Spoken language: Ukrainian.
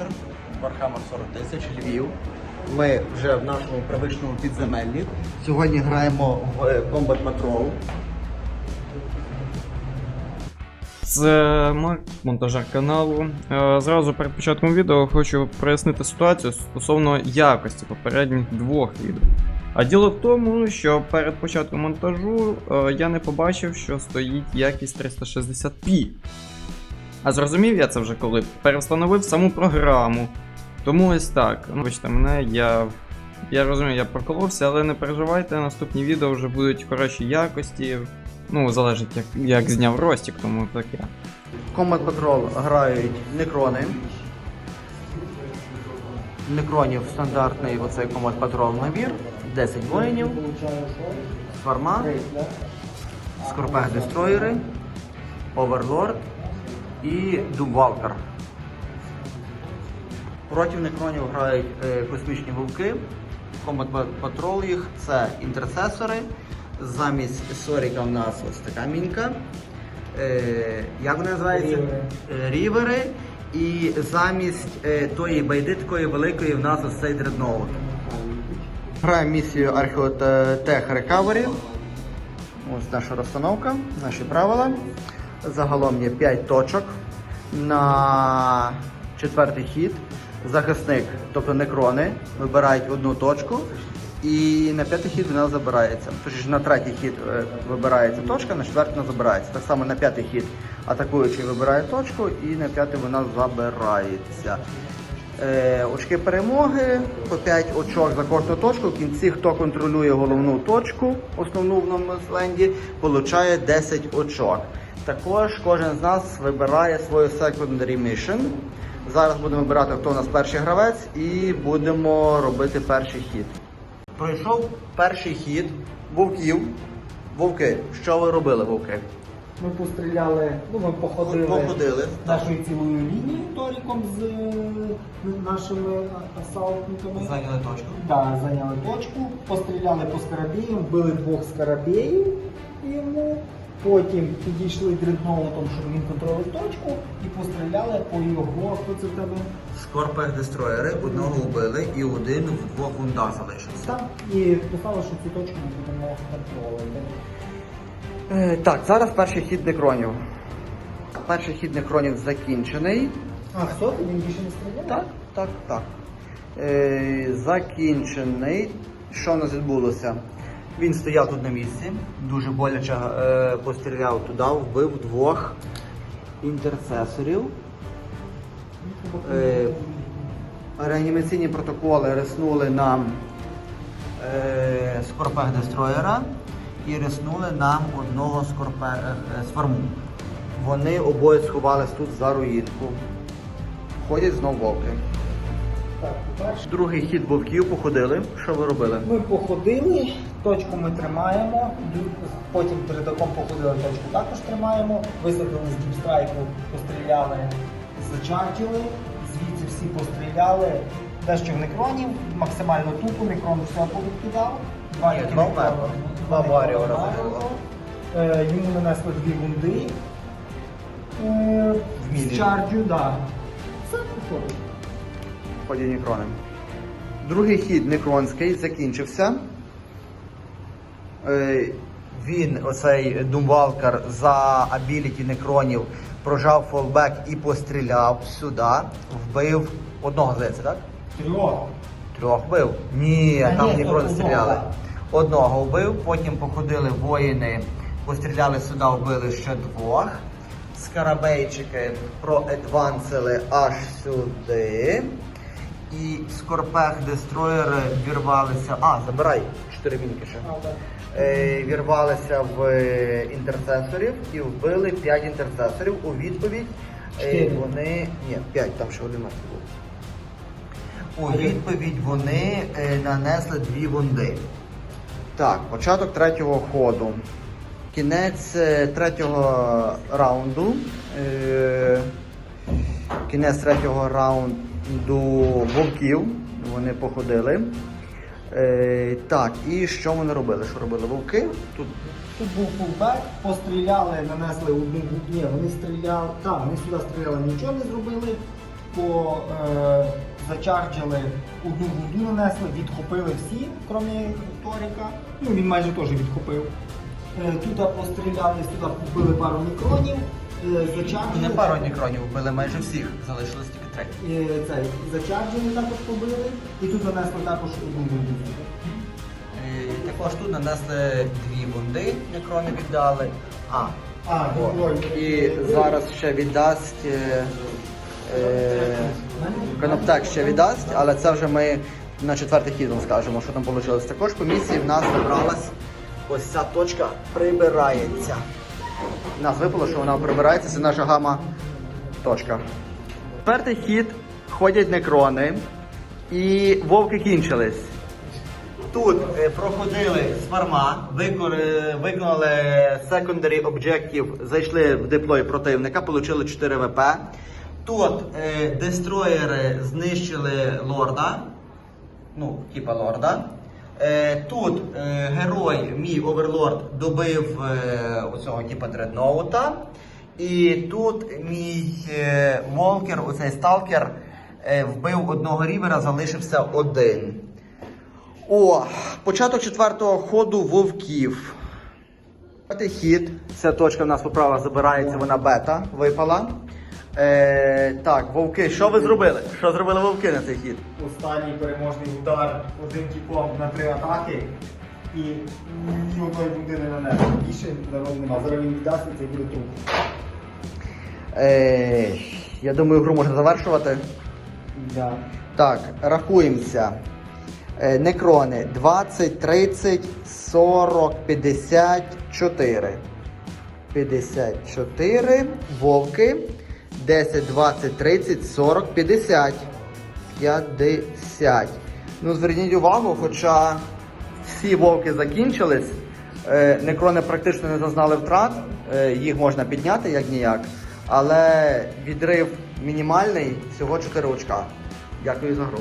майстер Warhammer 40 тисяч Львів. Ми вже в нашому привичному підземеллі. Сьогодні граємо в Combat Patrol. Це Марк, монтажер каналу. Е, Зразу перед початком відео хочу прояснити ситуацію стосовно якості попередніх двох відео. А діло в тому, що перед початком монтажу е, я не побачив, що стоїть якість 360p. А зрозумів я це вже коли перевстановив саму програму. Тому ось так. Вибачте мене, я. Я розумію, я проколовся, але не переживайте, наступні відео вже будуть хороші якості. Ну, залежить, як, як зняв Ростік, тому таке. Combat Patrol грають некрони. Некронів стандартний оцей Combat Patrol набір. 10 воїнів. Фарма. Скорпех Дестройери. Оверлорд і Думвалкер. Проти некронів грають е, космічні вовки. Combat Patrol їх це інтерцесори. Замість Соріка в нас ось така мінька. Е, як вона називається? Е, Рівери. І замість е, тої байди такої великої в нас ось цей дредноут. Граємо місію Archeotech Recovery. Ось наша розстановка, наші правила. Загалом є 5 точок. На четвертий хід захисник, тобто некрони, вибирають одну точку. І на п'ятий хід вона забирається. Тож на третій хід е, вибирається точка, на четвертий вона забирається. Так само на п'ятий хід атакуючий вибирає точку і на п'ятий вона забирається. Е, очки перемоги по 5 очок за кожну точку. В кінці, хто контролює головну точку, основну в Номесленді, получає 10 очок. Також кожен з нас вибирає свою secondary mission. Зараз будемо вибирати, хто у нас перший гравець, і будемо робити перший хід. Пройшов перший хід вовків. Вовки, що ви робили, вовки? Ми постріляли, ну ми походили, Походили. нашою цілою лінією Толіком з нашими асаутниками. Зайняли точку. Да, зайняли точку, постріляли по скарабеям, вбили двох скарабеїв йому. Потім підійшли дредноутом, щоб він контролював точку, і постріляли по його. Хто це в тебе? Скорпех дестроєри, одного вбили і один в двох вунда залишився. Там і писали, що цю точку ми будемо контролювати. Е, так, зараз перший хід некронів. Перший хід некронів закінчений. А, все, він більше не стріляє? Так, так, так. Е, закінчений. Що в нас відбулося? Він стояв тут на місці, дуже боляче е, постріляв туди, вбив двох інтерцесорів. Е, реанімаційні протоколи риснули нам е, скорпех дестроєра і риснули нам одного скорпе, е, е, сварму. Вони обоє сховались тут за руїнку. Ходять знов вовки. Так, по-перше. Другий хід вовків походили. Що ви робили? Ми походили, точку ми тримаємо, потім передаком походили, точку також тримаємо, висадили з діпстрайку, постріляли, зачартили, звідси всі постріляли. Дещо в некронів, максимально тупо, некрон все повідкидав. Два два вбило. Е, Йому нанесли дві вунди. Е, В мілі. З чарджю, да. Все проходить. Ході некрони. Другий хід некронський закінчився. Е, Він, оцей Думвалкер, за абіліті некронів прожав фолбек і постріляв сюди, вбив одного, здається, так? Трьох. Трьох вбив? Ні, Та там ні, некрони то стріляли. одного. Одного вбив, потім походили воїни, постріляли сюди, вбили ще двох. Скарабейчики проедвансили аж сюди. І скорпех дестроєри вірвалися. А, забирай 4 мінки ще. Е, вірвалися в інтерцесорів і вбили 5 інтерцесорів. У відповідь е, Чотири. вони. Ні, 5, там ще один мертвий був. У відповідь вони е, нанесли дві вунди. Так, початок третього ходу. Кінець третього раунду. Кінець третього раунду вовків. Вони походили. Е, так, і що вони робили? Що робили вовки? Тут Тут був фулбек, постріляли, нанесли одну ні, вони стріляли, так, вони сюди стріляли, нічого не зробили. по, е, зачарджили одну вунду нанесли, відхопили всі, крім Торіка. Ну, він майже теж відхопив. Е, тут пострілялись, тут купили пару мікронів, е, зачарджили. Не пару нікронів вбили майже всіх, залишилось. І цей зачарджили також побили, і тут нанесли також одну вунду. Е, Також тут нанесли дві бунди, некрони віддали. А, А, о, і зараз ще віддасть. Е, е, Коноптек ще віддасть, але це вже ми на четвертий хід вам скажемо, що там вийшло. Також по місії в нас набралась ось ця точка прибирається. У нас випало, що вона прибирається, це наша гама точка. Четвертий хід ходять некрони і вовки кінчились. Тут е, проходили з фарма, викор- виконали secondary objective, зайшли в деплой противника, отримали 4 ВП. Тут е, дестроєри знищили лорда, ну, типа лорда. Е, тут е, герой, мій оверлорд, добив е, оцього типа дредноута. І тут мій е, волкер, оцей сталкер, е, вбив одного рівера, залишився один. О, початок четвертого ходу вовків. П'ятий хід. Ця точка в нас поправа забирається, вона бета випала. Е, так, вовки, що ви зробили? Що зробили вовки на цей хід? Останній переможний удар одним тіпом на три атаки. І ні одної бунди не нанесли. Більше народу нема. Зараз він віддасть і це буде труп. Е, я думаю, гру можна завершувати. Да. Так, рахуємося. Е, некрони 20, 30, 40, 54. 54. Вовки 10, 20, 30, 40, 50. 50. Ну, зверніть увагу, хоча всі вовки закінчились, е, некрони практично не зазнали втрат, е, їх можна підняти як ніяк, але відрив мінімальний, всього 4 очка. Дякую за гру.